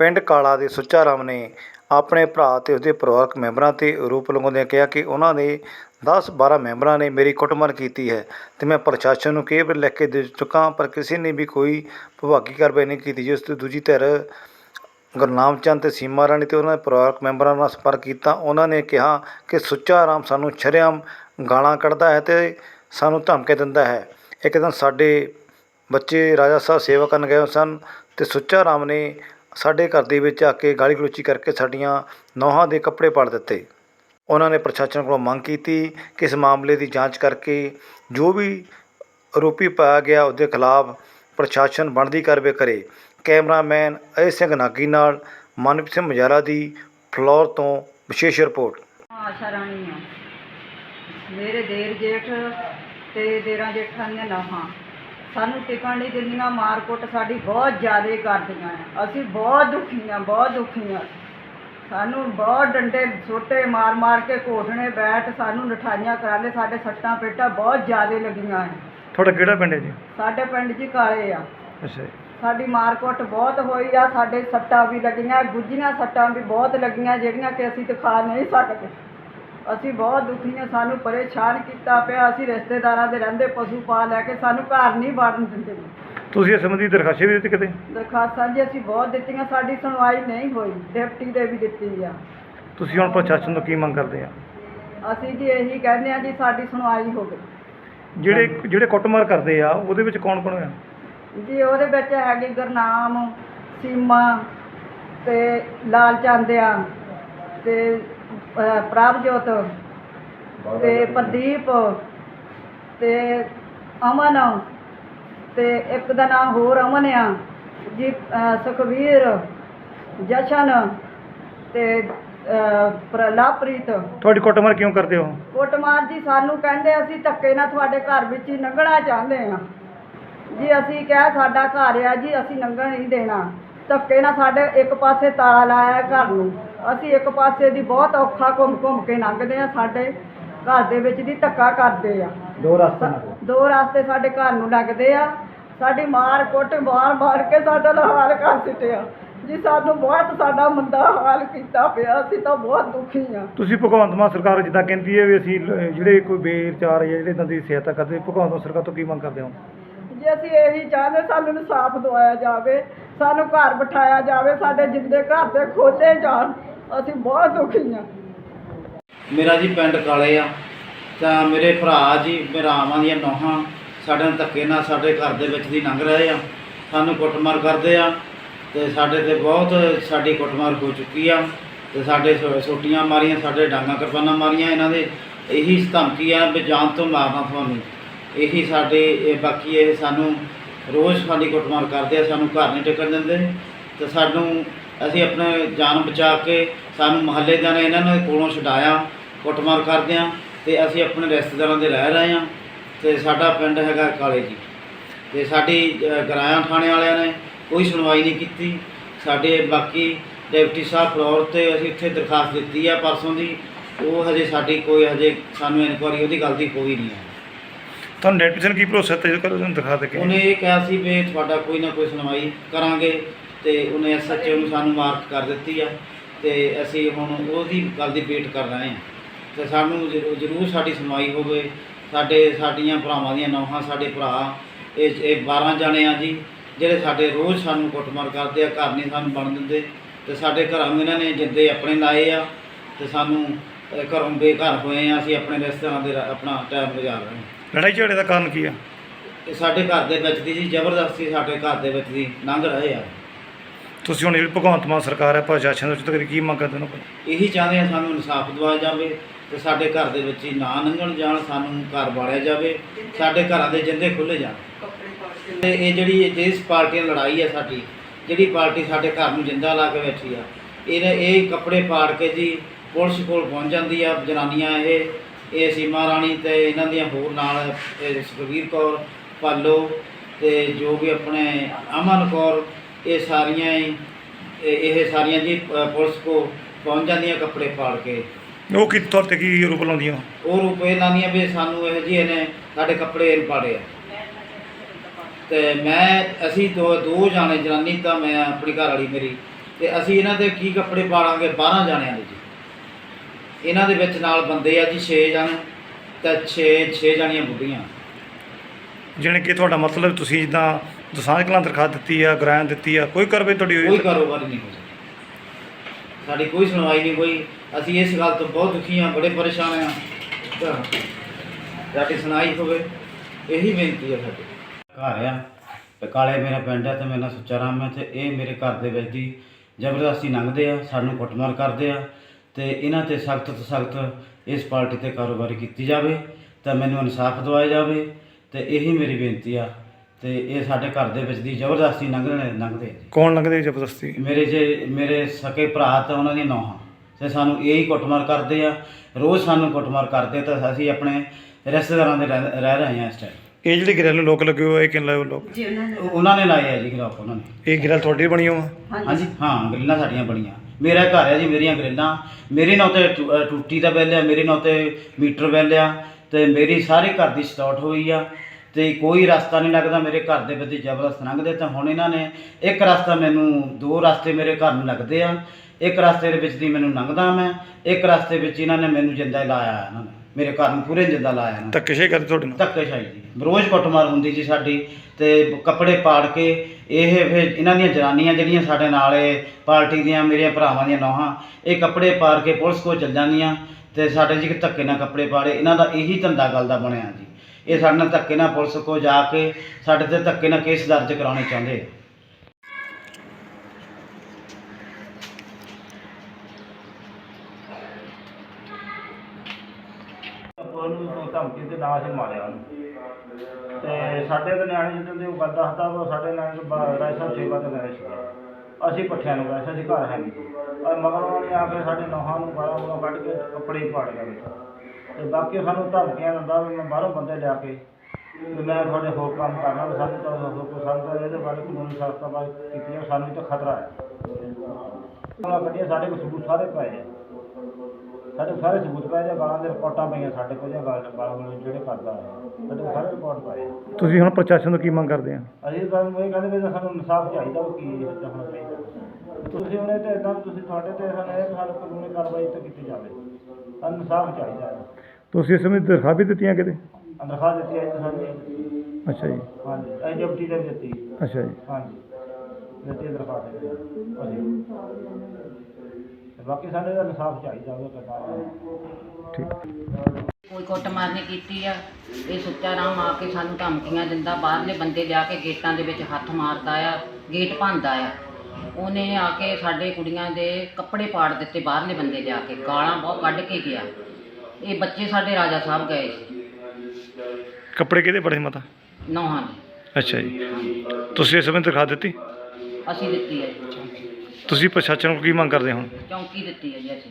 ਪਿੰਡ ਕਾਲਾ ਦੇ ਸੁੱਚਾ ਰਾਮ ਨੇ ਆਪਣੇ ਭਰਾ ਤੇ ਉਸਦੇ ਪਰਿਵਾਰਕ ਮੈਂਬਰਾਂ ਤੇ ਰੂਪ ਲਗਾਉਂਦਿਆਂ ਕਿਹਾ ਕਿ ਉਹਨਾਂ ਦੇ 10-12 ਮੈਂਬਰਾਂ ਨੇ ਮੇਰੀ ਕੁੱਟਮਾਰ ਕੀਤੀ ਹੈ ਤੇ ਮੈਂ ਪ੍ਰਸ਼ਾਸਨ ਨੂੰ ਕੇਵਲ ਵਾਰ ਲਿਖ ਕੇ ਦੇ ਚੁੱਕਾ ਪਰ ਕਿਸੇ ਨੇ ਵੀ ਕੋਈ ਵਿਭਾਗੀ ਕਾਰਵਾਈ ਨਹੀਂ ਕੀਤੀ, ਜਿਸ ਤੇ ਦੂਜੀ ਧਿਰ ਗੁਰਨਾਮ ਚੰਦ ਤੇ ਸੀਮਾ ਰਾਣੀ ਤੇ ਉਹਨਾਂ ਦੇ ਪਰਿਵਾਰਕ ਮੈਂਬਰਾਂ ਨਾਲ ਸੰਪਰਕ ਕੀਤਾ। ਉਹਨਾਂ ਨੇ ਕਿਹਾ ਕਿ ਸੁੱਚਾ ਰਾਮ ਸਾਨੂੰ ਸ਼ਰੇਆਮ ਗਾਲਾਂ ਕੱਢਦਾ ਹੈ ਅਤੇ ਸਾਨੂੰ ਧਮਕੀਆਂ ਦਿੰਦਾ ਹੈ। ਇੱਕ ਦਿਨ ਸਾਡੇ ਬੱਚੇ ਰਾਜਾ ਸਾਹਿਬ ਸੇਵਾ ਕਰਨ ਗਏ ਸਨ ਅਤੇ ਸੁੱਚਾ ਰਾਮ ਨੇ ਸਾਡੇ ਘਰ ਦੇ ਵਿੱਚ ਆ ਕੇ ਗਾਲੀ ਗਲੋਚੀ ਕਰਕੇ ਸਾਡੀਆਂ ਨੌਹਾਂ ਦੇ ਕੱਪੜੇ ਪਾੜ ਦਿੱਤੇ। ਉਹਨਾਂ ਨੇ ਪ੍ਰਸ਼ਾਸਨ ਕੋਲੋਂ ਮੰਗ ਕੀਤੀ ਕਿ ਇਸ ਮਾਮਲੇ ਦੀ ਜਾਂਚ ਕਰਕੇ ਜੋ ਵੀ ਆਰੋਪੀ ਪਾਇਆ ਗਿਆ ਉਹਦੇ ਖਿਲਾਫ ਪ੍ਰਸ਼ਾਸਨ ਬਣਦੀ ਕਾਰਵਾਈ ਕਰੇ। ਕੈਮਰਾਮੈਨ ਅਜੇ ਸਿੰਘ ਨਾਗੀ ਨਾਲ ਮਨਪ੍ਰੀਤ ਸਿੰਘ ਮਜਾਰਾ ਦੀ ਫਲੋਰ ਤੋਂ ਵਿਸ਼ੇਸ਼ ਰਿਪੋਰਟ। ਆਸ਼ਾ ਰਾਣੀ ਮੇਰੇ ਦੇਰ ਜੇਠ ਤੇ ਦੇਰਾਂ ਜੇਠਾਂ ਦੀਆਂ ਨਾਹਾਂ ਸਾਨੂੰ ਟਿਕਣ ਨਹੀਂ ਦਿੰਦੀਆਂ ਮਾਰ ਕੁੱਟ ਸਾਡੀ ਬਹੁਤ ਜ਼ਿਆਦਾ ਕਰਦੀਆਂ ਆ। ਅਸੀਂ ਬਹੁਤ ਦੁਖੀਆਂ ਬਹੁਤ ਦੁਖੀਆਂ। ਸਾਨੂੰ ਬਹੁਤ ਡੰਡੇ ਛੋਟੇ ਮਾਰ ਮਾਰ ਕੇ ਘੋਟਣੇ ਬੈਠ ਸਾਨੂੰ ਨਠਾਈਆਂ ਕਰਾਲੇ ਸਾਡੇ ਸੱਟਾਂ ਪੇਟਾਂ ਬਹੁਤ ਜ਼ਿਆਦਾ ਲੱਗੀਆਂ ਆ। ਤੁਹਾਡਾ ਕਿਹੜਾ ਪਿੰਡ ਹੈ ਜੀ? ਸਾਡੇ ਪਿੰਡ 'ਚ ਹੀ ਕਾਲੇ ਆ। ਅੱਛਾ ਸਾਡੀ ਮਾਰ ਕੁੱਟ ਬਹੁਤ ਹੋਈ ਆ ਸਾਡੇ ਸੱਟਾਂ ਵੀ ਲੱਗੀਆਂ ਗੁੱਝੀਆਂ ਸੱਟਾਂ ਵੀ ਬਹੁਤ ਲੱਗੀਆਂ ਜਿਹੜੀਆਂ ਕਿ ਅਸੀਂ ਦਿਖਾ ਨਹੀਂ ਸਕਦੇ। ਅਸੀਂ ਬਹੁਤ ਦੁਖੀ ਹਾਂ ਸਾਨੂੰ ਪਰੇਸ਼ਾਨ ਕੀਤਾ ਪਿਆ ਅਸੀਂ ਰਿਸ਼ਤੇਦਾਰਾਂ ਦੇ ਰਹਿੰਦੇ ਪਸ਼ੂ ਪਾ ਲੈ ਕੇ ਸਾਨੂੰ ਘਰ ਨਹੀਂ ਵੜਨ ਦਿੰਦੇ। ਤੁਸੀਂ ਇਸ ਸੰਬੰਧੀ ਦਰਖਾਸਤ ਵੀ ਦਿੱਤੀ ਕਿਤੇ? ਦਰਖਾਸਤਾਂ ਜੀ ਅਸੀਂ ਬਹੁਤ ਦਿੱਤੀਆਂ ਸਾਡੀ ਸੁਣਵਾਈ ਨਹੀਂ ਹੋਈ ਡਿਪਟੀ ਦੇ ਵੀ ਦਿੱਤੀ ਆ। ਤੁਸੀਂ ਹੁਣ ਪ੍ਰਸ਼ਾਸਨ ਤੋਂ ਕੀ ਮੰਗ ਕਰਦੇ ਆ? ਅਸੀਂ ਜੀ ਇਹੀ ਕਹਿੰਦੇ ਆ ਜੀ ਸਾਡੀ ਸੁਣਵਾਈ ਹੋਵੇ। ਜਿਹੜੇ ਜਿਹੜੇ ਕੁੱਟਮਾਰ ਕਰਦੇ ਆ ਉਹਦੇ ਵਿੱਚ ਕੌਣ ਕੌਣ ਆ? ਜੀ ਉਹਦੇ ਵਿੱਚ ਹੈਗੀ ਗੁਰਨਾਮ ਸੀਮਾ ਤੇ ਲਾਲ ਚੰਦਿਆ ਤੇ ਪ੍ਰਭਜੋਤ ਤੇ ਪ੍ਰਦੀਪ ਤੇ ਅਮਨ ਤੇ ਇੱਕ ਦਾ ਨਾਮ ਹੋਰ ਅਮਨ ਆ ਜੀ ਸੁਖਵੀਰ ਜਸ਼ਨ ਤੇ ਅਹ, ਪ੍ਰ- ਲਵਪ੍ਰੀਤ ਤੁਹਾਡੀ ਕੁੱਟਮਾਰ ਕਿਉਂ ਕਰਦੇ ਹੋ? ਕੁੱਟਮਾਰ ਜੀ ਸਾਨੂੰ ਕਹਿੰਦੇ ਅਸੀਂ ਧੱਕੇ ਨਾਲ ਤੁਹਾਡੇ ਘਰ ਵਿੱਚ ਹੀ ਲੰਘਣਾ ਚਾਹੁੰਦੇ ਹਾਂ ਜੀ ਅਸੀਂ ਕਿਹਾ ਸਾਡਾ ਘਰ ਆ ਜੀ ਅਸੀਂ ਲੰਘਣ ਨਹੀਂ ਦੇਣਾ। ਧੱਕੇ ਨਾਲ ਸਾਡੇ ਇੱਕ ਪਾਸੇ ਤਾਲਾ ਲਾਇਆ ਘਰ ਨੂੰ। ਅਸੀਂ ਇੱਕ ਪਾਸੇ ਦੀ ਬਹੁਤ ਔਖਾ ਘੁੰਮ ਘੁੰਮ ਕੇ ਲੰਘਦੇ ਆ ਸਾਡੇ ਘਰ ਦੇ ਵਿੱਚ ਦੀ ਧੱਕਾ ਕਰਦੇ ਆ। ਦੋ ਰਸਤੇ ਦੋ ਰਸਤੇ ਸਾਡੇ ਘਰ ਨੂੰ ਲੱਗਦੇ ਆ। ਸਾਡੀ ਮਾਰ ਕੁੱਟ ਮਾਰ ਮਾਰ ਕੇ ਸਾਡਾ ਹਾਲ ਕਰ ਸਿੱਟਿਆ। ਜੀ ਸਾਨੂੰ ਬਹੁਤ ਸਾਡਾ ਮੰਦਾ ਹਾਲ ਕੀਤਾ ਪਿਆ ਅਸੀਂ ਤਾਂ ਬਹੁਤ ਦੁਖੀ ਆ ਤੁਸੀਂ ਭਗਵੰਤ ਮਾਨ ਸਰਕਾਰ ਜਿੱਦਾਂ ਕਹਿੰਦੀ ਹੈ ਵੀ ਅਸੀਂ ਲ- ਜਿਹੜੇ ਕੋਈ ਬੇਰਚਾਰ ਜਾਂ ਜਿਹੜੇ ਇਦਾਂ ਦੀ ਸਹਾਇਤਾ ਕਰਦੇ ਭਗਵੰਤ ਮਾਨ ਸਰਕਾਰ ਤੋਂ ਕੀ ਮੰਗ ਕਰਦੇ ਹੋ? ਜੇ ਅਸੀਂ ਇਹੀ ਚਾਹੁੰਦੇ ਸਾਨੂੰ ਇਨਸਾਫ ਦਵਾਇਆ ਜਾਵੇ ਸਾਨੂੰ ਘਰ ਬਿਠਾਇਆ ਜਾਵੇ ਸਾਡੇ ਜਿੰਦੇ ਘਰ ਦੇ ਖੋਲੇ ਜਾਣ। ਅਸੀਂ ਬਹੁਤ ਦੁਖੀ ਹਾਂ। ਮੇਰਾ ਜੀ ਪਿੰਡ ਕਾਲੇ ਆ। ਤਾਂ ਮੇਰੇ ਭਰਾ ਜੀ ਭਰਾਵਾਂ ਦੀਆਂ ਨੋਹਾਂ, ਸਾਡੇ ਨਾਲ ਧੱਕੇ ਨਾਲ ਸਾਡੇ ਘਰ ਦੇ ਵਿੱਚ ਦੀ ਲੰਘ ਰਹੇ ਆ। ਸਾਨੂੰ ਕੁੱਟਮਾਰ ਕਰਦੇ ਆ ਤੇ ਸਾਡੇ ਤੇ ਬਹੁਤ ਸਾਡੀ ਕੁੱਟਮਾਰ ਹੋ ਚੁੱਕੀ ਆ ਤੇ ਸਾਡੇ ਸੋ- ਸੋਟੀਆਂ ਮਾਰੀਆਂ, ਸਾਡੇ ਡਾਂਗਾ ਕਿਰਪਾਨਾਂ ਮਾਰੀਆਂ ਇਹਨਾਂ ਦੇ। ਇਹੀ ਧਮਕੀ ਆ ਵੀ ਜਾਨ ਤੋਂ ਮਾਰਨਾ ਤੁਹਾਨੂੰ। ਇਹੀ ਸਾਡੇ, ਇਹ ਬਾਕੀ ਇਹ ਸਾਨੂੰ ਰੋਜ਼ ਸਾਡੀ ਕੁੱਟਮਾਰ ਕਰਦੇ ਆ, ਸਾਨੂੰ ਘਰ ਨਹੀਂ ਟਿਕਣ ਦਿੰਦੇ। ਤੇ ਸਾਨੂੰ ਅਸੀਂ ਆਪਣੇ ਜਾਨ ਬਚਾ ਕੇ ਸਾਨੂੰ ਮਹੱਲੇਦਾਰਾਂ ਨੇ ਇਹਨਾਂ ਨੇ ਕੋਲੋਂ ਛਡਾਇਆ ਕੁੱਟਮਾਰ ਕਰਦੇ ਆ ਤੇ ਅਸੀਂ ਆਪਣੇ ਰਿਸ਼ਤੇਦਾਰਾਂ ਦੇ ਰਹਿ ਰਹੇ ਆ ਤੇ ਸਾਡਾ ਪਿੰਡ ਹੈਗਾ ਕਾਲੇ ਜੀ। ਤੇ ਸਾਡੀ ਗਰਾਇਆ ਥਾਣੇ ਵਾਲਿਆਂ ਨੇ ਕੋਈ ਸੁਣਵਾਈ ਨਹੀਂ ਕੀਤੀ। ਸਾਡੇ ਬਾਕੀ ਡਿਪਟੀ ਸਾਹਿਬ ਫਲੋਰ ਤੇ ਅਸੀਂ ਇੱਥੇ ਦਰਖਾਸਤ ਦਿੱਤੀ ਆ ਪਰਸੋਂ ਦੀ। ਉਹ ਹਜੇ ਸਾਡੀ ਕੋਈ ਹਜੇ ਸਾਨੂੰ ਇਨਕੁਆਰੀ ਉਹਦੀ ਗੱਲ ਦੀ ਕੋਈ ਨਹੀਂ ਹੈ। ਤੁਹਾਨੂੰ ਡੈਪਟੀਸ਼ਨ ਕੀ ਭਰੋਸਾ ਤੇ ਕਰੋ ਤੁਹਾਨੂੰ ਦਿਖਾ ਦੇ ਉਹਨੇ ਇਹ ਕਿਹਾ ਸੀ ਵੀ ਤੁਹਾਡਾ ਕੋਈ ਨਾ ਕੋਈ ਸੁਣਵਾਈ ਕਰਾਂਗੇ। ਤੇ ਉਹਨੇ ਐਸਐਚਓ ਨੂੰ ਸਾਨੂੰ ਮਾਰਕ ਕਰ ਦਿੱਤੀ ਆ ਤੇ ਅਸੀਂ ਹੁਣ ਉਹਦੀ ਗੱਲ ਦੀ ਵੇਟ ਕਰ ਰਹੇ ਹਾਂ। ਤੇ ਸਾਨੂੰ ਜ਼ਰੂ- ਜ਼ਰੂਰ ਸਾਡੀ ਸੁਣਵਾਈ ਹੋਵੇ। ਸਾਡੇ ਸਾਡੀਆਂ ਭਰਾਵਾਂ ਦੀਆਂ ਨੌਹਾਂ ਸਾਡੇ ਭਰਾ ਇਹ ਇਹ 12 ਜਾਣੇ ਆ ਜੀ ਜਿਹੜੇ ਸਾਡੇ ਰੋਜ਼ ਸਾਨੂੰ ਕੁੱਟਮਾਰ ਕਰਦੇ ਆ ਘਰ ਨਹੀਂ ਸਾਨੂੰ ਬਣ ਦਿੰਦੇ। ਤੇ ਸਾਡੇ ਘਰਾਂ ਨੂੰ ਇਹਨਾਂ ਨੇ ਜਿੱਦੇ ਆਪਣੇ ਲਾਏ ਆ ਤੇ ਸਾਨੂੰ ਘਰੋਂ ਬੇਘਰ ਹੋਏ ਆ ਅਸੀਂ ਆਪਣੇ ਰਿਸ਼ਤੇਦਾਰਾਂ ਦੇ ਆਪਣਾ ਟਾਈਮ ਗੁਜ਼ਾਰ ਰਹੇ ਹਾਂ। ਲੜਾਈ ਝਗੜੇ ਦਾ ਕਾਰਨ ਕੀ ਆ? ਸਾਡੇ ਘਰ ਦੇ ਵਿੱਚ ਦੀ ਜੀ ਜ਼ਬਰਦਸਤੀ ਸਾਡੇ ਘਰ ਦੇ ਵਿੱਚ ਦੀ ਲੰਘ ਰਹੇ ਆ। ਤੁਸੀਂ ਹੁਣ ਜਿਹੜੀ ਭਗਵੰਤ ਮਾਨ ਸਰਕਾਰ ਹੈ ਪ੍ਰਸ਼ਾਸਨ ਦੇ ਉੱਚ ਤੱਕ ਕੀ ਮੰਗ ਕਰਦੇ ਹੋ ਇਹੀ ਚਾਹੁੰਦੇ ਆ ਸਾਨੂੰ ਇਨਸਾਫ ਦਿਵਾਇਆ ਜਾਵੇ ਤੇ ਸਾਡੇ ਘਰ ਦੇ ਵਿੱਚ ਹੀ ਨਾ ਲੰਘਣ ਜਾਣ, ਸਾਨੂੰ ਘਰ ਵਾੜਿਆ ਜਾਵੇ, ਸਾਡੇ ਘਰਾਂ ਦੇ ਜਿੰਦੇ ਖੁੱਲੇ ਜਾਣ। ਤੇ ਇਹ ਜਿਹੜੀ ਜਿਸ ਪਾਰਟੀ ਨਾਲ ਲੜਾਈ ਹੈ ਸਾਡੀ, ਜਿਹੜੀ ਪਾਰਟੀ ਸਾਡੇ ਘਰ ਨੂੰ ਜਿੰਦਾ ਲਾ ਕੇ ਬੈਠੀ ਆ, ਇਹਨੇ ਇਹ ਕੱਪੜੇ ਪਾੜ ਕੇ ਜੀ ਪੁਲਿਸ ਕੋਲ ਪਹੁੰਚ ਜਾਂਦੀ ਆ, ਜਨਾਨੀਆਂ ਇਹ ਇਹ ਸੀਮਾ ਰਾਣੀ ਤੇ ਇਹਨਾਂ ਦੀਆਂ ਹੋਰ ਨਾਲ ਇਹ ਸੁਖਵੀਰ ਕੌਰ ਪਾਲੋ ਤੇ ਜੋ ਵੀ ਆਪਣੇ ਅਮਨ ਕੌਰ ਇਹ ਸਾਰੀਆਂ ਹੀ ਇਹ ਇਹ ਸਾਰੀਆਂ ਜੀ ਪੁਲਿਸ ਕੋ ਪਹੁੰਚ ਜਾਂਦੀਆਂ ਕੱਪੜੇ ਪਾੜ ਕੇ। ਉਹ ਕੀ ਤੁਹਾਡੇ ਕੀ ਰੂਪ ਲਾਉਂਦੀਆਂ ਉਹ? ਰੂਪ ਇਹਨਾਂ ਦੀਆਂ ਵੀ ਸਾਨੂੰ ਇਹ ਜਿਹੇ ਨੇ ਸਾਡੇ ਕੱਪੜੇ ਪਾੜੇ ਆ। ਤੇ ਮੈਂ ਅਸੀਂ ਦੋ ਦੋ ਜਾਣੇ ਜਨਾਨੀ ਤਾਂ ਮੈਂ ਆਪਣੀ ਘਰ ਵਾਲੀ ਮੇਰੀ ਤੇ ਅਸੀਂ ਇਹਨਾਂ ਦੇ ਕੀ ਕੱਪੜੇ ਪਾਲਾਂਗੇ 12 ਜਾਣਿਆਂ ਦੇ ਜੀ। ਇਹਨਾਂ ਦੇ ਵਿੱਚ ਨਾਲ ਬੰਦੇ ਆ ਜੀ 6 ਜਣ ਤੇ 6 6 ਜਾਣੀਆਂ ਬੁੱਢੀਆਂ। ਜਾਣੀ ਕਿ ਤੁਹਾਡਾ ਮਤਲਬ ਤੁਸੀਂ ਜਿੱਦਾਂ ਦਸਾਂਝ ਕਲਾਂ ਦਰਖਾਸਤ ਦਿੱਤੀ ਆ ਗ੍ਰਾਂ ਦਿੱਤੀ ਆ ਕੋਈ ਕਾਰਵਾਈ ਤੁਹਾਡੀ ਕੋਈ ਹੋਈ ਕਾਰੋਬਾਰ ਨਹੀਂ ਹੋ ਸਕਦਾ ਸਾਡੀ ਕੋਈ ਸੁਣਵਾਈ ਨਹੀਂ ਹੋਈ। ਅਸੀਂ ਇਸ ਗੱਲ ਤੋਂ ਬਹੁਤ ਦੁਖੀ ਹਾਂ ਬੜੇ ਪਰੇਸ਼ਾਨ ਹਾਂ। ਤਾਂ ਸਾਡੀ ਸੁਣਾਈ ਹੋਵੇ। ਇਹੀ ਬੇਨਤੀ ਹੈ ਸਾਡੀ। ਘਰ ਆ ਤੇ ਕਾਲੇ ਮੇਰਾ ਪਿੰਡ ਹੈ ਤੇ ਮੇਰਾ ਨਾਂ ਸੁੱਚਾ ਰਾਮ ਹੈ ਤੇ ਇਹ ਮੇਰੇ ਘਰ ਦੇ ਵਿੱਚ ਦੀ ਜ਼ਬਰਦਸਤੀ ਲੰਘਦੇ ਆ ਸਾਨੂੰ ਕੁੱਟਮਾਰ ਕਰਦੇ ਆ ਤੇ ਇਹਨਾਂ ਤੇ ਸਖਤ ਤੋਂ ਸਖਤ ਇਸ ਪਾਰਟੀ ਤੇ ਕਾਰੋਬਾਰੀ ਕੀਤੀ ਜਾਵੇ ਤਾਂ ਮੈਨੂੰ ਇਨਸਾਫ ਦਿਵਾਇਆ ਜਾਵੇ ਤੇ ਇਹੀ ਮੇਰੀ ਬੇਨਤੀ ਆ ਤੇ ਇਹ ਸਾਡੇ ਘਰ ਦੇ ਵਿੱਚ ਦੀ ਜ਼ਬਰਦਸਤੀ ਲੰਘਣੇ ਲੰਘਦੇ ਆ ਜੀ। ਕੌਣ ਲੰਘਦੇ ਜ਼ਬਰਦਸਤੀ? ਮੇਰੇ ਜੇ ਮੇਰੇ ਸਕੇ ਭਰਾ ਤਾਂ ਉਹਨਾਂ ਦੀ ਨੌਹਾਂ। ਤੇ ਸਾਨੂੰ ਇਹੀ ਕੁੱਟਮਾਰ ਕਰਦੇ ਆ। ਰੋਜ਼ ਸਾਨੂੰ ਕੁੱਟਮਾਰ ਕਰਦੇ ਤਾਂ ਅਸੀਂ ਆਪਣੇ ਰਿਸ਼ਤੇਦਾਰਾਂ ਦੇ ਰਹਿ ਰਹਿ ਰਹੇ ਹਾਂ ਇਸ ਟਾਈਮ ਇਹ ਜਿਹੜੀ ਗਿਰਲ ਲੋਕ ਲੱਗੇ ਹੋਏ ਇਹ ਕਿੰਨੇ ਲਾਏ ਹੋਏ ਲੋਕ? ਜੀ ਉਹਨਾਂ ਨੇ। ਉਹਨਾਂ ਨੇ ਲਾਏ ਆ ਜੀ ਖਿਲਾਫ ਉਹਨਾਂ ਨੇ। ਇਹ ਗਿਰਲ ਤੁਹਾਡੀ ਬਣੀ ਹੋਆ ਹਾਂਜੀ। ਹਾਂ ਗਰਿੱਲਾਂ ਸਾਡੀਆਂ ਬੜੀਆਂ ਮੇਰਾ ਘਰ ਹੈ ਜੀ ਮੇਰੀਆਂ ਗਰਿੱਲਾਂ। ਮੇਰੇ ਨਾਂ ਤੇ ਟੂ- ਟੂਟੀ ਦਾ ਬਿੱਲ ਆ ਮੇਰੇ ਨਾਂ ਤੇ ਮੀਟਰ ਬਿੱਲ ਆ। ਤੇ ਮੇਰੀ ਸਾਰੇ ਘਰ ਦੀ ਸਟਾਰਟ ਹੋਈ ਆ ਤੇ ਕੋਈ ਰਸਤਾ ਨਹੀਂ ਲੱਗਦਾ ਮੇਰੇ ਘਰ ਦੇ ਵਿੱਚ ਜ਼ਬਰਦਸਤ ਲੰਘਦੇ ਤਾਂ ਹੁਣ ਇਹਨਾਂ ਨੇ ਇੱਕ ਰਸਤਾ ਮੈਨੂੰ ਦੋ ਰਸਤੇ ਮੇਰੇ ਘਰ ਨੂੰ ਲੱਗਦੇ ਆ। ਇੱਕ ਰਸਤੇ ਦੇ ਵਿੱਚ ਦੀ ਮੈਨੂੰ ਲੰਘਦਾ ਮੈਂ ਇੱਕ ਰਸਤੇ ਵਿੱਚ ਇਹਨਾਂ ਨੇ ਮੈਨੂੰ ਜਿੰਦਾ ਲਾਇਆ ਇਹਨਾਂ ਨੇ ਮੇਰੇ ਘਰ ਨੂੰ ਪੂਰੇ ਜਿੰਦਾ ਲਾਇਆ ਇਹਨਾਂ ਨੇ। ਧੱਕੇਸ਼ਾਹੀ ਕਰਦੇ ਤੁਹਾਡੇ ਨਾਲ? ਧੱਕੇਸ਼ਾਹੀ ਜੀ। ਰੋਜ਼ ਕੁੱਟਮਾਰ ਹੁੰਦੀ ਜੀ ਸਾਡੀ ਤੇ ਕੱਪੜੇ ਪਾੜ ਕੇ ਇਹ ਫਿਰ ਇਹਨਾਂ ਦੀਆਂ ਜਨਾਨੀਆਂ ਜਿਹੜੀਆਂ ਸਾਡੇ ਨਾਲ ਇਹ ਪਾਰਟੀ ਦੀਆਂ ਮੇਰੀਆਂ ਭਰਾਵਾਂ ਦੀਆਂ ਨੌਹਾਂ ਇਹ ਕੱਪੜੇ ਪਾੜ ਕੇ ਪੁਲਿਸ ਕੋਲ ਚਲ ਜਾਂਦੀਆਂ। ਤੇ ਸਾਡੇ ਜੀ ਧੱਕੇ ਨਾਲ ਕੱਪੜੇ ਪਾੜੇ, ਇਹਨਾਂ ਦਾ ਇਹੀ ਧੰਦਾ ਗੱਲ ਦਾ ਬਣਿਆ ਜੀ। ਇਹ ਸਾਡੇ ਨਾਲ ਧੱਕੇ ਨਾਲ ਪੁਲਿਸ ਕੋਲ ਜਾ ਕੇ ਸਾਡੇ ਤੇ ਧੱਕੇ ਨਾਲ ਕੇਸ ਦਰਜ ਕਰਾਉਣੇ ਚਾਹੁੰਦੇ ਆ। ਉਹਨੂੰ ਧਮਕੀ ਤੇ ਨਾਲ ਹੀ ਮਾਰਿਆ ਉਹਨੂੰ। ਤੇ ਸਾਡੇ ਤੇ ਨਿਆਣੇ ਜਿੱਦਾਂ ਦੇ ਉਹ ਗੱਲ ਦੱਸਦਾ ਵਾ ਸਾਡੇ ਨਿਆਣੇ ਤੋਂ ਰਾਜਸਥਾਨ ਸੇਵਾ ਤੇ ਗਏ ਸੀ ਅਸੀਂ ਪੱਠਿਆਂ ਨੂੰ ਵੈਸੇ ਅਸੀਂ ਘਰ ਹੈ ਨਹੀਂ। ਔਰ ਮਗਰ ਉਹਨੇ ਆ ਕੇ ਸਾਡੇ ਨੌਹਾਂ ਨੂੰ ਬਾਹਰੋਂ ਗੂਲਾਂ ਕੱਢ ਕੇ ਕੱਪੜੇ ਹੀ ਪਾੜ ਗਿਆ ਵਿੱਚ। ਤੇ ਬਾਕੀ ਸਾਨੂੰ ਧਮਕੀਆਂ ਦਿੰਦਾ ਵੀ ਮੈਂ ਬਾਹਰੋਂ ਬੰਦੇ ਲਿਆ ਕੇ ਵੀ ਮੈਂ ਤੁਹਾਡੇ ਹੋਰ ਕੰਮ ਕਰਨਾ ਵੀ ਸਾਨੂੰ ਤਾਂ ਹੋਰ ਸਾਨੂੰ ਤਾਂ ਇਹਦੇ ਬਾਰੇ ਕਾਨੂੰਨੀ ਸਖਤਾਂ ਬਾਰੇ ਕੀਤੀ ਸਾਨੂੰ ਤਾਂ ਖਤਰਾ ਹੈ। ਗਾਲਾਂ ਕੱਢੀਆਂ, ਸਾਡੇ ਕੋਲ ਸਬੂਤ ਸਾਰੇ ਪਏ ਆ। ਸਾਡੇ ਸਾਰੇ ਸਬੂਤ ਪਏ ਜਾਂ ਗਾਲਾਂ ਦੇ ਰਿਪੋਰਟਾਂ ਪਈਆਂ ਸਾਡੇ ਕੋਲ ਜਾਂ ਗਾਲਾਂ ਗਾਲਾਂ ਜਿਹੜੇ ਕਰਦਾ ਹੈ। ਸਾਡੇ ਕੋਲ ਸਾਰੇ ਰਿਪੋਰਟ ਪਏ ਆ। ਤੁਸੀਂ ਹੁਣ ਪ੍ਰਸ਼ਾਸਨ ਤੋਂ ਕੀ ਮੰਗ ਕਰਦੇ ਆ? ਅਸੀਂ ਤਾਂ ਇਹ ਕਹਿੰਦੇ ਵੀ ਸਾਨੂੰ ਇਨਸਾਫ ਚਾਹੀਦਾ ਉਹ ਕੀ ਇਹ ਹੋਣਾ ਚਾਹੀਦਾ ਤੁਸੀਂ ਉਹਨੇ ਤੇ ਇਦਾਂ ਤੁਸੀਂ ਤੁਹਾਡੇ ਤੇ ਸਾਨੂੰ ਇਹ ਸਾਨੂੰ ਕਾਨੂੰਨੀ ਕਾਰਵਾਈ ਤੇ ਕੀਤੀ ਜਾਵੇ। ਸਾਨੂੰ ਇਨਸਾਫ ਚਾਹੀਦਾ ਹੈ। ਤੁਸੀਂ ਇਸ ਸਮੇਂ ਦਰਖਾਸਤ ਵੀ ਦਿੱਤੀਆਂ ਕਿਤੇ? ਅੰਦਰਖਾਸ ਦਿੱਤੀ ਹੈ ਜੀ ਸਾਨੂੰ। ਅੱਛਾ ਜੀ। ਹਾਂਜੀ ਅਸੀਂ ਡਿਪਟੀ ਦੇ ਦਿੱਤੀ। ਅੱਛਾ ਜੀ। ਹਾਂਜੀ। ਦਿੱਤੀ ਹੈ ਦਰਖਾਸਤ। ਅਸੀਂ ਤੇ ਬਾਕੀ ਸਾਡੇ ਦਾ ਇਨਸਾਫ ਚਾਹੀਦਾ ਉਹ ਕਰਦਾ ਠੀਕ। ਕੋਈ ਕੁੱਟਮਾਰ ਨਹੀਂ ਕੀਤੀ ਆ। ਇਹ ਸੁੱਚਾ ਰਾਮ ਆ ਕੇ ਸਾਨੂੰ ਧਮਕੀਆਂ ਦਿੰਦਾ। ਬਾਹਰਲੇ ਬੰਦੇ ਲਿਆ ਕੇ ਗੇਟਾਂ ਦੇ ਵਿੱਚ ਹੱਥ ਮਾਰਦਾ ਆ ਗੇਟ ਭੰਨਦਾ ਆ। ਉਹਨੇ ਆ ਕੇ ਸਾਡੇ ਕੁੜੀਆਂ ਦੇ ਕੱਪੜੇ ਪਾੜ ਦਿੱਤੇ ਬਾਹਰਲੇ ਬੰਦੇ ਲਿਆ ਕੇ। ਗਾਲਾਂ ਬਹੁਤ ਕੱਢ ਕੇ ਗਿਆ। ਇਹ ਬੱਚੇ ਸਾਡੇ ਰਾਜਾ ਸਾਹਿਬ ਗਏ ਸੀ। ਕੱਪੜੇ ਕਿਹਦੇ ਬੜੇ ਮਾਤਾ? ਨੌਹਾਂ ਦੇ। ਅੱਛਾ ਜੀ। ਤੁਸੀਂ ਇਸ ਸਮੇਂ ਦਰਖਾਸਤ ਦਿੱਤੀ? ਅਸੀਂ ਦਿੱਤੀ ਹੈ ਜੀ। ਤੁਸੀਂ ਪ੍ਰਸ਼ਾਸਨ ਕੋਲ ਕੀ ਮੰਗ ਕਰਦੇ ਹੋ? ਹੁਣ ਚੌਂਕੀ ਦਿੱਤੀ ਹੈ ਜੀ ਅਸੀਂ।